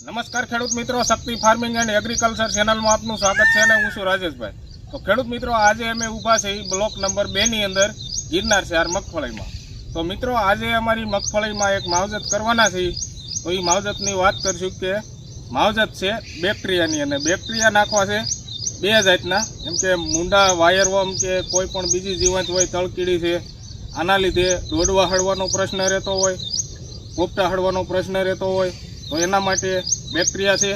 નમસ્કાર ખેડૂત મિત્રો, શક્તિ ફાર્મિંગ એન્ડ એગ્રીકલ્ચર ચેનલમાં આપનું સ્વાગત છે અને હું છું રાજેશભાઈ. તો ખેડૂત મિત્રો, આજે અમે ઊભા છે બ્લોક નંબર બેની અંદર, ગિરનાર શહેર મગફળીમાં. તો મિત્રો, આજે અમારી મગફળીમાં એક માવજત કરવાના છે તો એ માવજતની વાત કરશું કે, માવજત છે બેક્ટેરિયાની અને બેક્ટેરિયા નાખવા છે બે જાતના. જેમ કે મુંડા, વાયરવમ કે કોઈ પણ બીજી જીવંત હોય તળકીડી છે, આના લીધે દોડવા હળવાનો પ્રશ્ન રહેતો હોય, પોપટા હળવાનો પ્રશ્ન રહેતો હોય તો એના માટે બેક્ટેરિયા છે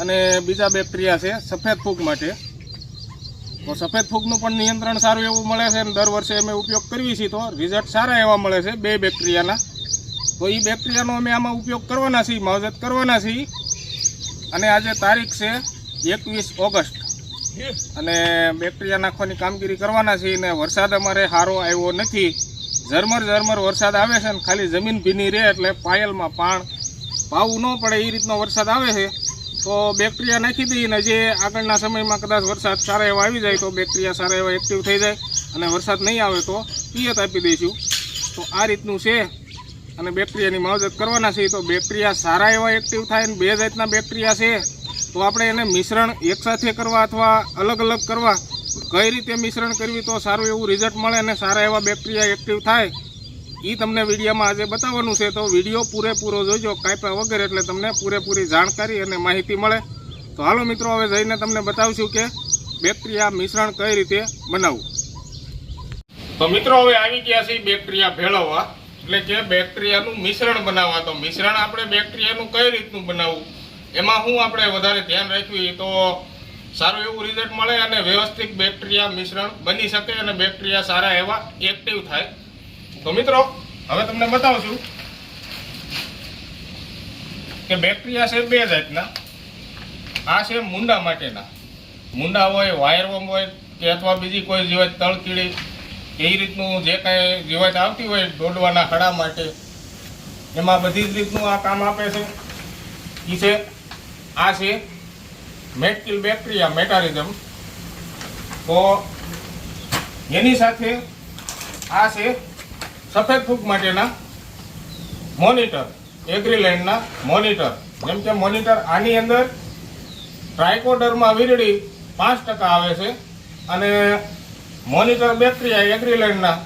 અને બીજા બેક્ટેરિયા છે સફેદ ફૂગ માટે. તો સફેદ ફૂગનું પણ નિયંત્રણ સારું એવું મળે છે અને દર વર્ષે અમે ઉપયોગ કરીએ છીએ તો રિઝલ્ટ સારા એવા મળે છે બે બેક્ટેરિયાના. તો એ બેક્ટેરિયાનો અમે આમાં ઉપયોગ કરવાના છીએ માવજત કરવાના છીએ. અને આજે તારીખ છે એકવીસ ઓગસ્ટ. અને બેક્ટેરિયા નાખવાની કામગીરી કરવાના છીએ અને વરસાદ અમારે સારો આવ્યો નથી. ઝરમર ઝરમર વરસાદ આવે છે ને ખાલી જમીન ભીની રહે એટલે પાયલમાં પાણ પાવું ન પડે એ રીતનો વરસાદ આવે છે, તો બેક્ટેરિયા નાખી દઈએ ને જે આગળના સમયમાં કદાચ વરસાદ સારા એવા આવી જાય તો બેક્ટેરિયા સારા એવા એક્ટિવ થઈ જાય અને વરસાદ નહીં આવે તો પિયત આપી દઈશું. તો આ રીતનું છે અને બેક્ટેરિયાની માવજત કરવાના છે, તો બેક્ટેરિયા સારા એવા એક્ટિવ થાય ને બે જાતના બેક્ટેરિયા છે, તો આપણે એને મિશ્રણ એકસાથે કરવા અથવા અલગ અલગ કરવા, કઈ રીતે મિશ્રણ કરવી તો સારું એવું રિઝલ્ટ મળે અને સારા એવા બેક્ટેરિયા એક્ટિવ થાય એ તમને વિડીયોમાં આજે બતાવવાનું છે, તો વીડિયો પૂરેપૂરો જોજો કાંઈપા વગર એટલે તમને પૂરેપૂરી જાણકારી અને માહિતી મળે. તો હાલો મિત્રો, હવે જઈને તમને બતાવશું કે બેક્ટેરિયા મિશ્રણ કઈ રીતે બનાવવું. તો મિત્રો, હવે આવી ગયા છે બેક્ટેરિયા ભેળવવા, એટલે કે બેક્ટેરિયાનું મિશ્રણ બનાવવા. તો મિશ્રણ આપણે બેક્ટેરિયાનું કઈ રીતનું બનાવવું? એમાં હું આપણે વધારે ધ્યાન રાખવી તો સારું એવું રિઝલ્ટ મળે અને વ્યવસ્થિત બેક્ટેરિયા મિશ્રણ બની શકે અને બેક્ટેરિયા સારા એવા એક્ટિવ થાય. તો મિત્રો, હવે તમને બતાવું છું કે બેક્ટેરિયા છે બે જાતના. આ છે મુંડા માટેના. મુંડા હોય વાયરવમ હોય કે અથવા બીજી કોઈ જીવાત તળકીડી એ રીતનું જે કાંઈ જીવાત આવતી હોય દોડવાના ખડા માટે, એમાં બધી જ રીતનું આ કામ આપે છે. એ છે, આ છે મેટકિલ બેક્ટેરિયા મેટારિઝમ તો એની સાથે આ છે સફેદ ફૂગ માટેના મોનિટર એગ્રીલેન્ડના મોનિટર જેમ કે મોનિટર આની અંદર ટ્રાયકોડરમાં વીરડી પાંચ ટકા આવે છે અને મોનિટર બેક્ટેરિયા એગ્રીલેન્ડના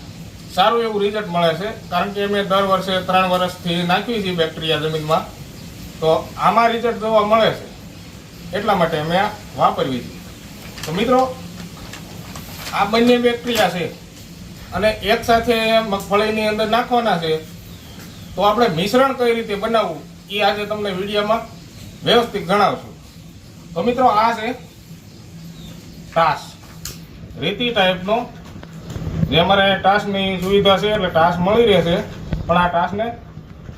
સારું એવું રિઝલ્ટ મળે છે. કારણ કે અમે દર વર્ષે ત્રણ વર્ષથી નાખીએ છીએ બેક્ટેરિયા જમીનમાં. તો આમાં રિઝલ્ટ જોવા મળે છે. એટલા માટે અમે આ વાપરવી છે. તો મિત્રો, આ બંને બેક્ટેરિયા છે. અને એક સાથે મગફળીની અંદર નાખવાના છે, તો આપણે મિશ્રણ કઈ રીતે બનાવવું, એ આજે તમને વિડીયોમાં વ્યવસ્થિત જણાવશું. તો મિત્રો, આ છે ટાસ. રીતિ ટાઈપનો, જે અમારે ટાસની સુવિધા છે, એટલે ટાસ મળી રહેશે, પણ આ ટાસને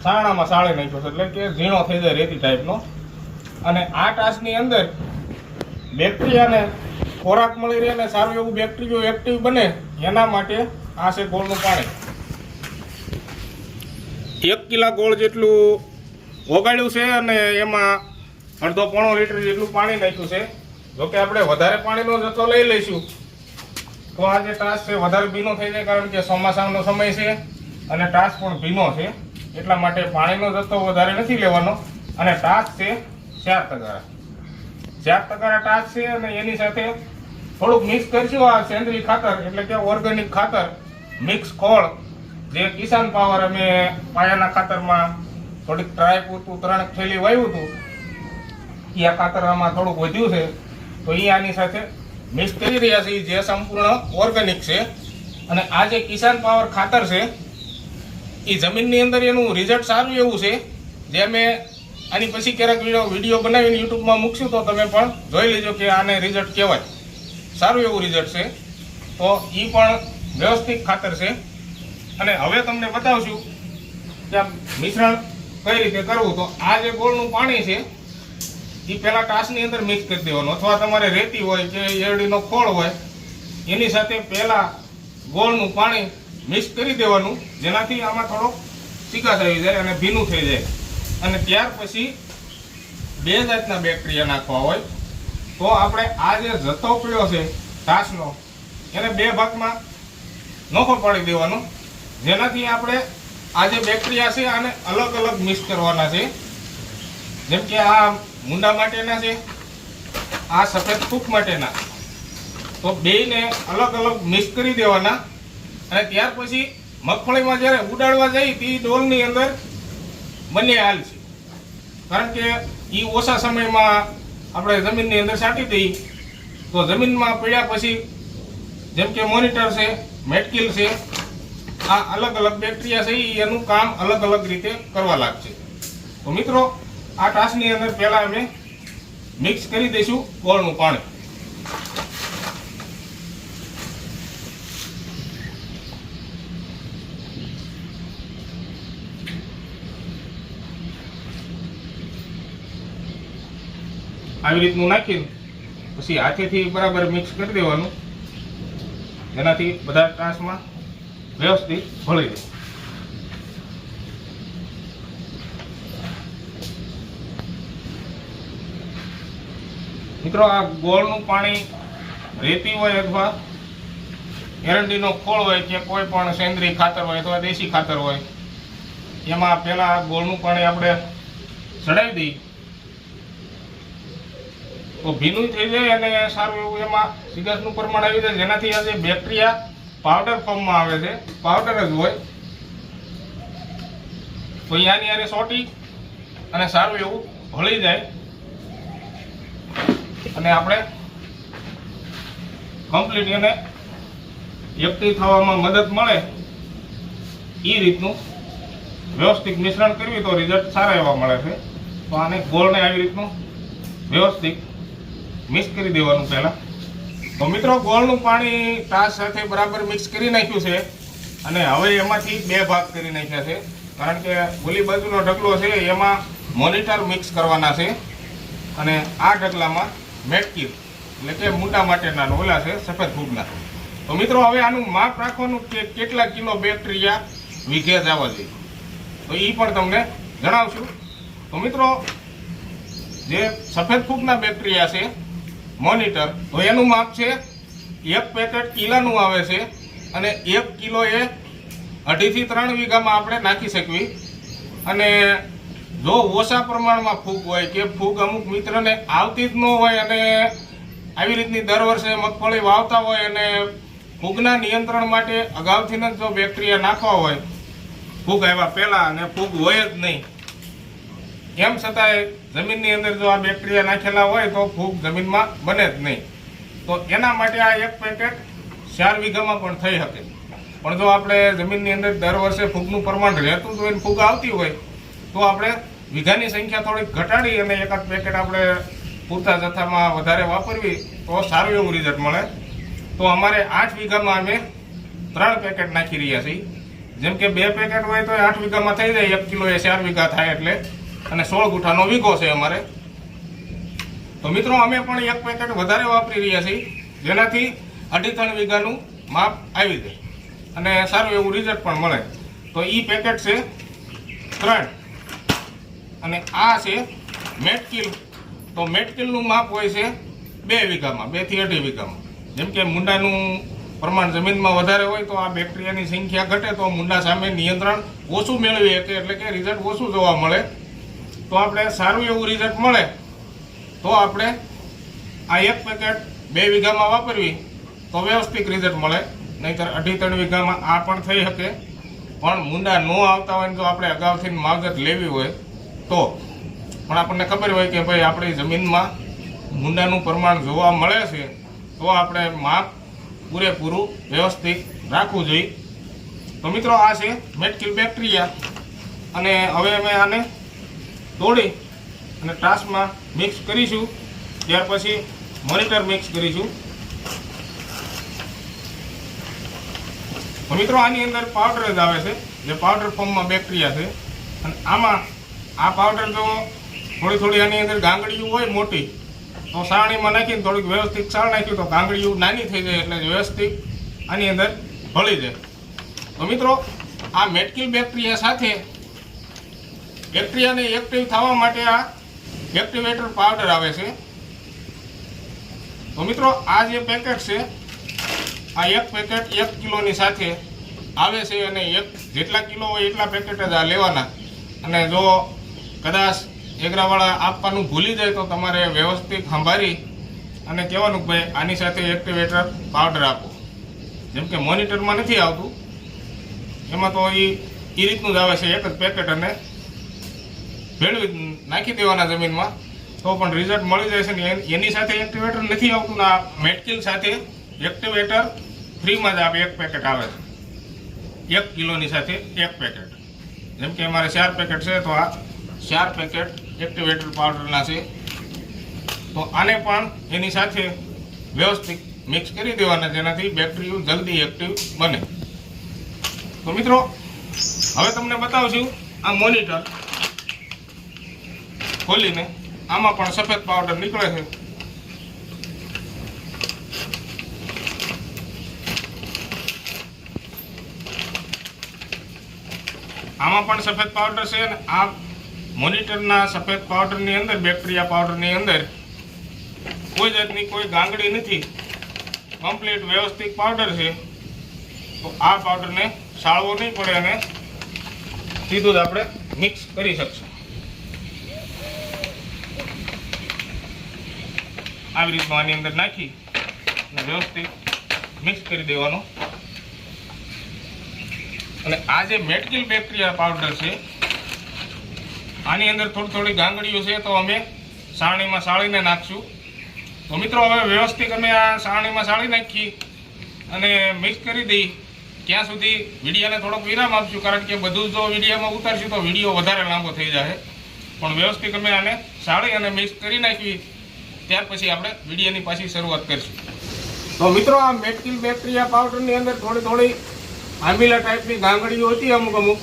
સાણામાં સાળી નાખ્યો છે, એટલે કે ઝીણો થઈ જાય રેતી ટાઈપનો. અને આ ટાસની અંદર બેક્ટેરિયાને ખોરાક મળી રહે અને સારું એવું બેક્ટેરિયો એક્ટિવ બને, એના માટે આ છે ગોળનું પાણી. એક કિલા ગોળ જેટલું ઓગાળ્યું છે અને એમાં અડધો પોણો લીટર જેટલું પાણી નાખ્યું છે. જોકે આપણે વધારે પાણીનો જથ્થો લઈ લઈશું. તો આ જે ટાસ છે વધારે ભીનો થઈ જાય કારણ કે ચોમાસાનો સમય છે અને ટાસ પણ ભીનો છે. એટલા માટે પાણીનો જથ્થો વધારે નથી લેવાનો. અને ટાસ છે ચાર તગારા. ચાર તગારા ટાસ છે અને એની સાથે થોડુંક મિક્સ કરશું આ સેન્દ્રીય ખાતર, એટલે કે ઓર્ગેનિક ખાતર. મિક્સ ખોળ, જે કિસાન પાવર અમે પાયાના ખાતરમાં થોડીક ટ્રાય પૂરતું ત્રણ થેલી વાવ્યું હતું. એ આ ખાતર આમાં થોડુંક વધ્યું છે. તો એ આની સાથે મિક્સ કરી રહ્યા છીએ, જે સંપૂર્ણ ઓર્ગેનિક છે. અને આ જે કિસાન પાવર ખાતર છે એ જમીનની અંદર એનું રિઝલ્ટ સારું એવું છે. જે અમે આની પછી ક્યારેક વીડિયો બનાવીને યુટ્યુબમાં મૂકશું તો તમે પણ જોઈ લેજો કે આને રિઝલ્ટ કહેવાય સારું એવું રિઝલ્ટ છે. તો એ પણ વ્યવસ્થિત ખાતર છે. અને હવે તમને બતાવશું કે મિશ્રણ કઈ રીતે કરવું. તો આ જે ગોળનું પાણી છે એ પહેલાં ટાસની અંદર મિક્સ કરી દેવાનું. અથવા તમારે રેતી હોય કે એરડીનો ખોળ હોય, એની સાથે પહેલાં ગોળનું પાણી મિક્સ કરી દેવાનું. જેનાથી આમાં થોડો ચીકાશ આવી જાય અને ભીનું થઈ જાય. અને ત્યાર પછી બે જાતના બેક્ટેરિયા નાખવા હોય. તો આપણે આ જે જથ્થો પડ્યો છે છાશનો એને બે ભાગમાં નોખો પાડી દેવાનો. જેનાથી આપણે આ જે બેક્ટેરિયા છે, આને અલગ અલગ મિક્સ કરવાના છે. જેમ કે આ મુંડા માટેના છે, આ સફેદ ફૂક માટેના. તો બેયને અલગ અલગ મિક્સ કરી દેવાના. અને ત્યાર પછી મગફળીમાં જ્યારે ઉડાડવા જઈ તે ડોલની અંદર બંને હાલ છે. કારણ કે એ ઓછા સમયમાં આપણે જમીનની અંદર છાંટી દઈએ. તો જમીનમાં પીડ્યા પછી જેમ કે મોનિટર છે મેટકીલ છે, આ અલગ અલગ બેક્ટેરિયા છે એનું કામ અલગ અલગ રીતે કરવા લાગશે. તો મિત્રો, આ ટાસની અંદર પહેલાં અમે મિક્સ કરી દઈશું ગોળનું પાણી. આવી રીતનું નાખીને પછી હાથેથી બરાબર મિક્સ કરી દેવાનું. જેનાથી બધા ટ્રાન્સમાં વ્યવસ્થિત ભળી જાય. મિત્રો, આ ગોળનું પાણી રેતી હોય અથવા એરંડીનો ખોળ હોય કે કોઈ પણ સેન્દ્રીય ખાતર હોય અથવા દેશી ખાતર હોય, એમાં પહેલા ગોળનું પાણી આપણે ચડાવી દઈએ. ભીનું થઈ જાય અને સારું એવું એમાં સિગસનું પ્રમાણ આવી જાય. જેનાથી આ જે બેક્ટેરિયા પાવડર ફોર્મમાં આવે છે. પાવડર જ હોય. તો અહીંયાની અરે સોટી અને સારું એવું ભળી જાય. અને આપણે કમ્પ્લીટ એને એકઠી થવામાં મદદ મળે એ રીતનું વ્યવસ્થિત મિશ્રણ કરવી તો રિઝલ્ટ સારા એવા મળે છે. તો આને ગોળને આવી રીતનું વ્યવસ્થિત મિક્સ કરી દેવાનું પહેલાં. તો મિત્રો, ગોળનું પાણી તાસ સાથે બરાબર મિક્સ કરી નાખ્યું છે અને હવે એમાંથી બે ભાગ કરી નાખ્યા છે. કારણ કે ઓલી બાજુનો ઢગલો છે, એમાં મોનિટર મિક્સ કરવાના છે અને આ ઢગલામાં મેટકીર એટલે કે મુંડા માટેના ઓલા છે, સફેદ ફૂગના તો મિત્રો, હવે આનું માપ રાખવાનું કે કેટલા કિલો બેક્ટેરિયા વીઘે જવા જોઈએ. તો એ પણ તમને જણાવશું. તો મિત્રો, જે સફેદ ફૂગના બેક્ટેરિયા છે મોનિટર. તો એનું માપ છે, એક પેકેટ કિલાનું આવે છે અને એક કિલો એ અઢીથી ત્રણ વીઘામાં આપણે નાખી શકવી. અને જો ઓછા પ્રમાણમાં ફૂગ હોય કે ફૂગ અમુક મિત્રને આવતી જ ન હોય અને આવી રીતની દર વર્ષે મગફળી વાવતા હોય અને ફૂગના નિયંત્રણ માટે અગાઉથી જ જો બેક્ટેરિયા નાખવા હોય, ફૂગ આવ્યા પહેલાં અને ફૂગ હોય જ નહીં એમ છતાંય જમીનની અંદર જો આ બેક્ટેરિયા નાખેલા હોય તો ફૂગ જમીનમાં બને જ નહીં. તો એના માટે આ એક પેકેટ ચાર વીઘામાં પણ થઈ શકે. પણ જો આપણે જમીનની અંદર દર વર્ષે ફૂગનું પ્રમાણ રહેતું હોય ને ફૂગ આવતી હોય, તો આપણે વીઘાની સંખ્યા થોડીક ઘટાડી અને એકાદ પેકેટ આપણે પૂરતા જથ્થામાં વધારે વાપરવી, તો સારું એવું રિઝલ્ટ મળે. તો અમારે આઠ વીઘામાં અમે ત્રણ પેકેટ નાખી રહ્યા છીએ. જેમ કે બે પેકેટ હોય તો આઠ વીઘામાં થઈ જાય, એક કિલો એ ચાર વીઘા થાય એટલે. અને સોળ ગુઠાનો વીઘો છે અમારે. તો મિત્રો, અમે પણ એક પેકેટ વધારે વાપરી રહ્યા છીએ, જેનાથી અઢી ત્રણ વીઘાનું માપ આવી જાય. અને સારું એવું રિઝલ્ટ પણ મળે. તો એ પેકેટ છે ત્રણ. અને આ છે મેટકિલ તો મેટકિલનું માપ હોય છે બે વીઘામાં બેથી અઢી વીઘામાં. જેમ કે મુંડાનું પ્રમાણ જમીનમાં વધારે હોય તો આ બેક્ટેરિયાની સંખ્યા ઘટે તો મુંડા સામે નિયંત્રણ ઓછું મેળવી શકે, એટલે કે રિઝલ્ટ ઓછું જોવા મળે. તો આપણે સારું એવું રિઝલ્ટ મળે, તો આપણે આ એક પેકેટ બે વીઘામાં વાપરવી, તો વ્યવસ્થિત રિઝલ્ટ મળે. નહીંતર અઢી, ત્રણ વીઘામાં આ પણ થઈ શકે. પણ મુંડા ન આવતા હોય જો આપણે અગાઉથી માવજત લેવી હોય, તો. પણ આપણને ખબર હોય કે ભાઈ આપણી જમીનમાં મુંડાનું પ્રમાણ જોવા મળે છે, તો આપણે માપ પૂરેપૂરું વ્યવસ્થિત રાખવું જોઈએ. તો મિત્રો આ છે મેટકિલ બેક્ટેરિયા અને હવે અમે આને તોડી અને ટ્રાસમાં મિક્સ કરીશું. ત્યાર પછી મોનિટર મિક્સ કરીશું. મિત્રો, આની અંદર પાવડર જ આવે છે. જે પાવડર ફોર્મમાં બેક્ટેરિયા છે. અને આમાં આ પાવડર જો થોડી થોડી આની અંદર ગાંગડીયું હોય મોટી, તો સારણીમાં નાખીને થોડીક વ્યવસ્થિત સાર નાખ્યું તો ગાંગડીયું નાની થઈ જાય એટલે વ્યવસ્થિત આની અંદર ભળી જાય. તો મિત્રો, આ મેટકિલ બેક્ટેરિયા સાથે બેક્ટેરિયાને એક્ટિવ થવા માટે આ એક્ટિવેટર પાવડર આવે છે. તો મિત્રો, આ જે પેકેટ છે, આ એક પેકેટ એક કિલોની સાથે આવે છે અને એક જેટલા કિલો હોય એટલા પેકેટ જ આ લેવાના. અને જો કદાચ એગરાવાળા આપવાનું ભૂલી જાય તો તમારે વ્યવસ્થિત સંભાળી અને કહેવાનું ભાઈ, આની સાથે એક્ટિવેટર પાવડર આપો. જેમ કે મોનિટરમાં નથી આવતું. એમાં તો એ રીતનું જ આવે છે, એક જ પેકેટ અને ભેળવી નાખી દેવાના જમીનમાં, તો પણ રિઝલ્ટ મળી છે ને એની સાથે એક્ટિવેટર નથી આવતું ને આ મેટકિલ સાથે એક્ટિવેટર ફ્રીમાં જ આપે એક પેકેટ આવે છે. એક કિલોની સાથે એક પેકેટ જેમ કે અમારે ચાર પેકેટ છે, તો આ ચાર પેકેટ એક્ટિવેટર પાવડરના છે. તો આને પણ એની સાથે વ્યવસ્થિત મિક્સ કરી દેવાના, જેનાથી બેક્ટેરિયો જલ્દી એક્ટિવ બને. તો મિત્રો, હવે તમને બતાવશું આ મોનિટર ખોલીને આમાં પણ સફેદ પાવડર નીકળે છે. આમાં પણ સફેદ પાવડર છે અને આ મોનિટરના સફેદ પાવડરની અંદર બેક્ટેરિયા પાવડરની અંદર કોઈ જાતની કોઈ ગાંગડી નથી. કમ્પ્લીટ વ્યવસ્થિત પાવડર છે. તો આ પાવડરને સાળવો નહીં પડે અને સીધું જ આપણે મિક્સ કરી શકશું. આવી રીતનું આની અંદર નાખી અને વ્યવસ્થિત મિક્સ કરી દેવાનો. અને આ જે મેટકિલ બેક્ટેરિયા પાવડર છે, આની અંદર થોડી થોડી ગાંગડીઓ છે તો અમે સારણીમાં સાળીને નાખશું. તો મિત્રો, હવે વ્યવસ્થિત અમે આ સારણીમાં સાળી નાખી અને મિક્સ કરી દઈ. ત્યાં સુધી વિડીયાને થોડોક વિરામ આપશું, કારણ કે બધું જો વિડીયામાં ઉતારશું તો વીડિયો વધારે લાંબો થઈ જાય પણ વ્યવસ્થિત અમે આને સાળી અને મિક્સ કરી નાખી. ત્યાર પછી આપણે વિડીયોની પાછી શરૂઆત કરીશું. તો મિત્રો, આ મેટકિલ બેક્ટેરિયા પાવડરની અંદર થોડી થોડી આંબીલા ટાઈપની ગાંગડીઓ હતી અમુક અમુક.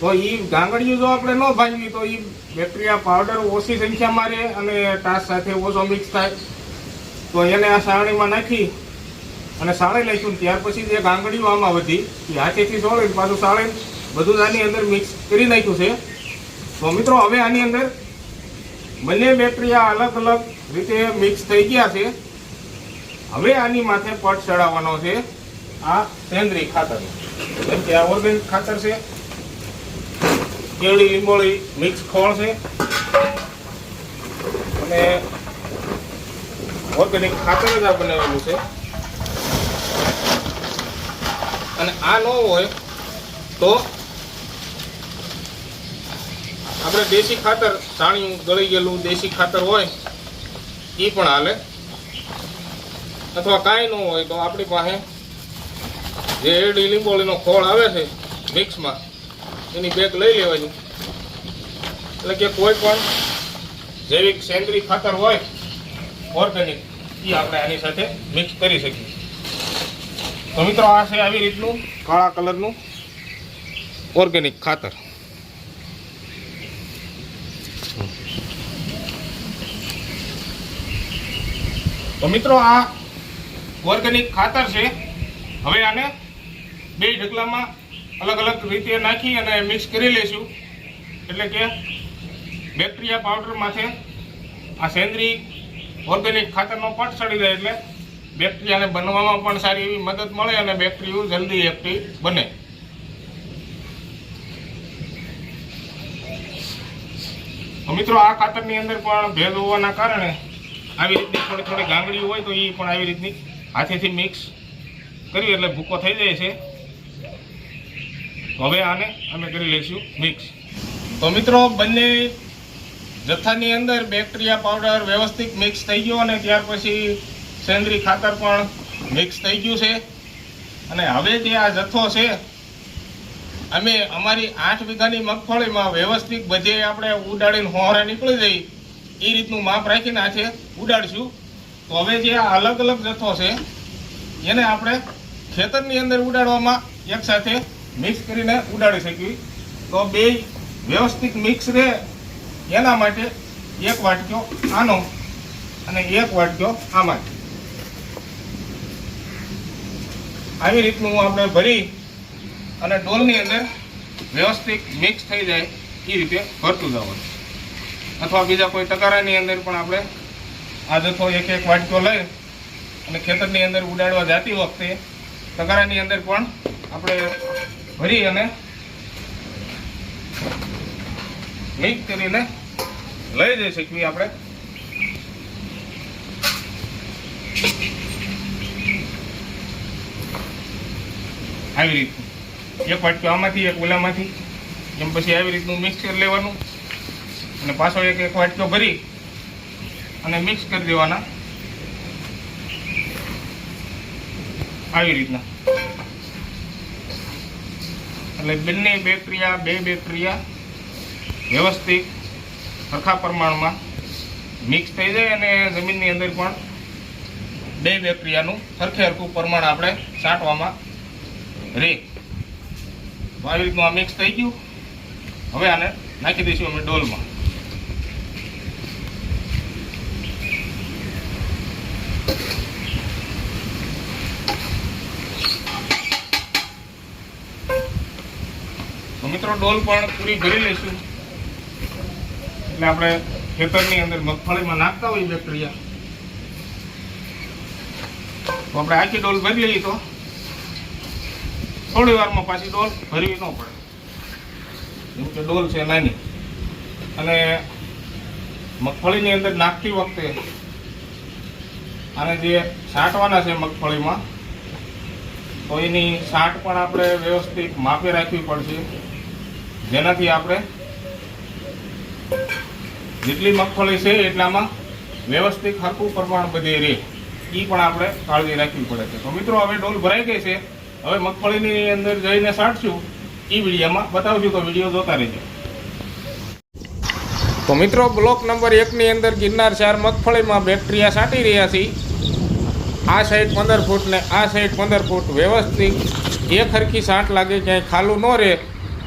તો એ ગાંગડીઓ જો આપણે ન ભાંગવી, તો એ બેક્ટેરિયા પાવડર ઓછી સંખ્યામાં રહે અને તાસ સાથે ઓછો મિક્સ થાય. તો એને આ સારણીમાં નાખી અને સાળી લઈશું. ત્યાર પછી જે ગાંગડીઓ આમાં વધી, એ હાથેથી સોળીને પાછું સાળીને બધું આની અંદર મિક્સ કરી નાખ્યું છે. તો મિત્રો, હવે આની અંદર બંને બેક્ટેરિયા અલગ અલગ રીતે મિક્સ થઈ ગયા છે. હવે આની માથે પટ ચડાવવાનો છે આ સેન્દ્રીય ખાતર. જેમ કે આ ઓર્ગેનિક ખાતર છે. કેળી, લીંબોળી મિક્સ ખોળ છે. અને ઓર્ગેનિક ખાતર જ આ બનાવેલું છે. અને આ ન હોય તો આપણે દેશી ખાતર સાણિયું ગળી ગયેલું દેશી ખાતર હોય એ પણ હાલે. અથવા કાંઈ ન હોય તો આપણી પાસે જે એડી લીંબોળીનો ખોળ આવે છે, મિક્સમાં, એની બેગ લઈ લેવાની. એટલે કે કોઈ પણ જૈવિક સેન્દ્રિય ખાતર હોય ઓર્ગેનિક એ આપણે આની સાથે મિક્સ કરી શકીએ. તો મિત્રો, આ છે આવી રીતનું કાળા કલરનું ઓર્ગેનિક ખાતર. તો મિત્રો આ ઓર્ગેનિક ખાતર છે. હવે આને બે ઢગલામાં અલગ અલગ રીતે નાખી અને મિક્સ કરી લઈશું એટલે કે બેક્ટેરિયા પાવડર માથે આ સેન્દ્રીય ઓર્ગેનિક ખાતરનો પટ ચડી જાય એટલે બેક્ટેરિયાને બનવામાં પણ સારી એવી મદદ મળે અને બેક્ટેરિયું જલ્દી એક્ટિવ બને. મિત્રો આ ખાતરની અંદર પણ ભેદ હોવાના કારણે આવી રીતની થોડી થોડી ગાંગડી હોય તો એ પણ આવી રીતની હાથેથી મિક્સ કરી એટલે ભૂકો થઈ જાય છે. હવે આને અમે કરી લઈશું મિક્સ તો મિત્રો, બંને જથ્થાની અંદર બેક્ટેરિયા પાવડર વ્યવસ્થિત મિક્સ થઈ ગયો અને ત્યાર પછી સેન્દ્રિય ખાતર પણ મિક્સ થઈ ગયું છે. અને હવે જે આ જથ્થો છે, અમે અમારી આઠ વીઘાની મગફળીમાં વ્યવસ્થિત બધે આપણે ઉડાડીને હોરે નીકળી જઈ એ રીતનું માપ રાખીને આથે ઉડાડશું. તો હવે જે આ અલગ અલગ જથ્થો છે, એને આપણે ખેતરની અંદર ઉડાડવામાં એકસાથે મિક્સ કરીને ઉડાડી શકીએ. તો બે વ્યવસ્થિત મિક્સ રહે. એના માટે એક વાટક્યો આનો અને એક વાટક્યો આમાં. આવી રીતનું આપણે ભરી અને ડોલની અંદર વ્યવસ્થિત મિક્સ થઈ જાય. એ રીતે ભરતું જવાનું. અથવા બીજા કોઈ ટકારાની અંદર પણ આપણે આ જથ્થો એક એક વાટકો લઈ અને ખેતરની અંદર ઉડાડવા જતી વખતે ટકારાની અંદર પણ આપણે ભરી અને મિક્સ કરીને લઈ જઈ શકીએ આપણે. આવી રીતનું. એક વાટકો આમાંથી, એક ઓલામાંથી એમ પછી આવી રીતનું મિક્સ કરી લેવાનું. અને પાછો એક એક વાટકો ભરી અને મિક્સ કરી દેવાના. આવી રીતના. એટલે બંને બેક્ટેરિયા બે બેક્ટેરિયા વ્યવસ્થિત સરખા પ્રમાણમાં મિક્સ થઈ જાય અને જમીનની અંદર પણ બે બેક્ટેરિયાનું સરખે સરખું પ્રમાણ આપણે છાંટવામાં રે તો આવી રીતનું આ મિક્સ થઈ ગયું. હવે આને નાખી દઈશું અમે ડોલમાં તો મિત્રો ડોલ પણ પૂરી ભરી લઈશું એટલે આપણે ખેતરની અંદર મગફળીમાં નાખતા હોય બેક્ટેરિયા તો આપણે આખી ડોલ ભરી લઈએ તો. થોડી વારમાં પાછી ડોલ ભરવી ન પડે. જેમ કે ડોલ છે નાની અને મગફળીની અંદર નાખતી વખતે અને જે છાંટવાના છે મગફળીમાં, તો એની છાંટ પણ આપણે વ્યવસ્થિત માપે રાખવી પડશે. જેનાથી આપણે જેટલી મગફળી છે એટલામાં વ્યવસ્થિત હરકું પ્રમાણ બધે રહે. એ પણ આપણે કાળજી રાખવી પડે છે. તો મિત્રો, હવે ડોલ ભરાઈ ગઈ છે. હવે મગફળીની અંદર જઈને સાંટશું. એ વિડીયોમાં બતાવશું તો વીડિયો જોતા રહેજો. તો મિત્રો, બ્લોક નંબર એકની અંદર ગિરનાર ચાર મગફળીમાં બેક્ટેરિયા સાટી રહ્યા છીએ આ સાઈડ પંદર ફૂટ ને આ સાઈડ પંદર ફૂટ વ્યવસ્થિત. એક હરખી સાંઠ લાગે, ક્યાંય ખાલું ન રહે.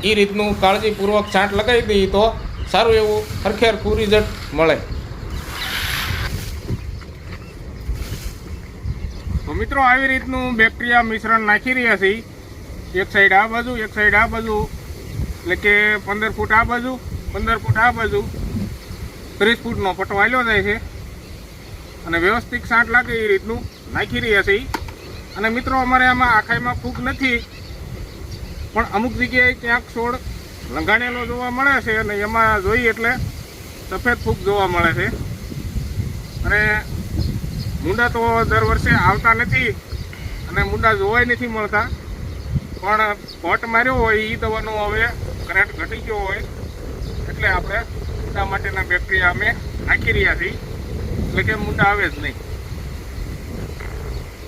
એ રીતનું કાળજીપૂર્વક છાંટ લગાવી દઈએ તો સારું એવું હરખેર ખૂબ રિઝલ્ટ મળે. તો મિત્રો, આવી રીતનું બેક્ટેરિયા મિશ્રણ નાખી રહ્યા છીએ. એક સાઈડ આ બાજુ, એક સાઈડ આ બાજુ, એટલે કે પંદર ફૂટ આ બાજુ, પંદર ફૂટ આ બાજુ, ત્રીસ ફૂટનો પટો વાલ્યો જાય છે. અને વ્યવસ્થિત છાંટ લાગે એ રીતનું નાખી રહ્યા છીએ. અને મિત્રો, અમારે આમાં આખાઈમાં ફૂગ નથી. પણ અમુક જગ્યાએ ક્યાંક છોડ લંઘાણેલો જોવા મળે છે અને એમાં જોઈએ એટલે સફેદ ફૂગ જોવા મળે છે. અને મુંડા તો દર વર્ષે આવતા નથી અને મુંડા જોવાય નથી મળતા. પણ પોટ માર્યો હોય એ દવાનો હવે કરંટ ઘટી ગયો હોય એટલે આપણે મુંડા માટેના બેક્ટેરિયા અમે નાખી રહ્યા છીએ. એટલે કે મુંડા આવે જ નહીં.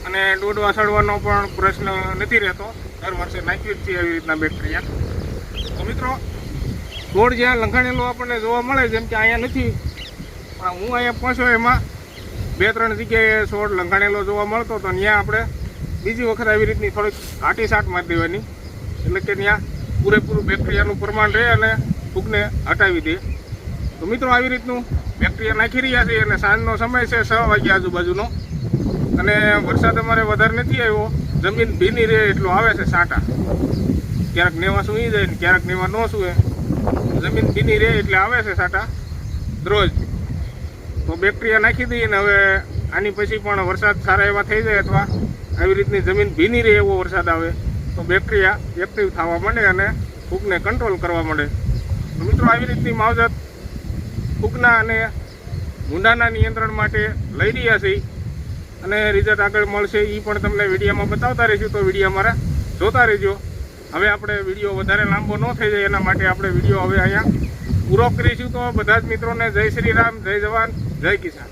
અને દોડવા સડવાનો પણ પ્રશ્ન નથી રહેતો. દર જ છીએ એવી રીતના બેક્ટેરિયા તો મિત્રો છોડ જ્યાં લંઘાણેલો આપણને જોવા મળે, જેમ કે અહીંયા નથી, પણ હું અહીંયા પહોંચ્યો એમાં બે ત્રણ જગ્યાએ છોડ લંઘાણેલો જોવા મળતો તો ત્યાં આપણે બીજી વખત આવી રીતની થોડીક આટી સાટ મારી દેવાની. એટલે કે ત્યાં પૂરેપૂરું બેક્ટેરિયાનું પ્રમાણ રહે અને ફૂગને હટાવી દે. તો મિત્રો, આવી રીતનું બેક્ટેરિયા નાખી રહ્યા છે, અને સાંજનો સમય છે, છ વાગ્યા આજુબાજુનો. અને વરસાદ અમારે વધારે નથી આવ્યો. જમીન ભીની રહે એટલું આવે છે સાટા. ક્યારેક નેવા સૂઈ જાય ને ક્યારેક નેવા ન સૂએ જમીન ભીની રહે એટલે આવે છે સાટા. રોજ. તો બેક્ટેરિયા નાખી દઈએ ને હવે આની પછી પણ વરસાદ સારા એવા થઈ જાય અથવા આવી રીતની જમીન ભીની રહે એવો વરસાદ આવે, તો બેક્ટેરિયા એક્ટિવ થવા માંડે અને ફૂગને કંટ્રોલ કરવા માંડે. તો મિત્રો, આવી રીતની માવજત ફૂગના અને ભૂંડાના નિયંત્રણ માટે લઈ રહ્યા છીએ અને રિઝલ્ટ આગળ મળશે એ પણ તમને વિડીયોમાં બતાવતા રહીશું તો વીડિયો અમારા જોતા રહેજો. હવે આપણે વીડિયો વધારે લાંબો ન થઈ જાય, એના માટે આપણે વીડિયો હવે અહીંયા પૂરો કરીશું. તો બધા જ મિત્રોને જય શ્રી રામ, જય જવાન, જય કિસાન.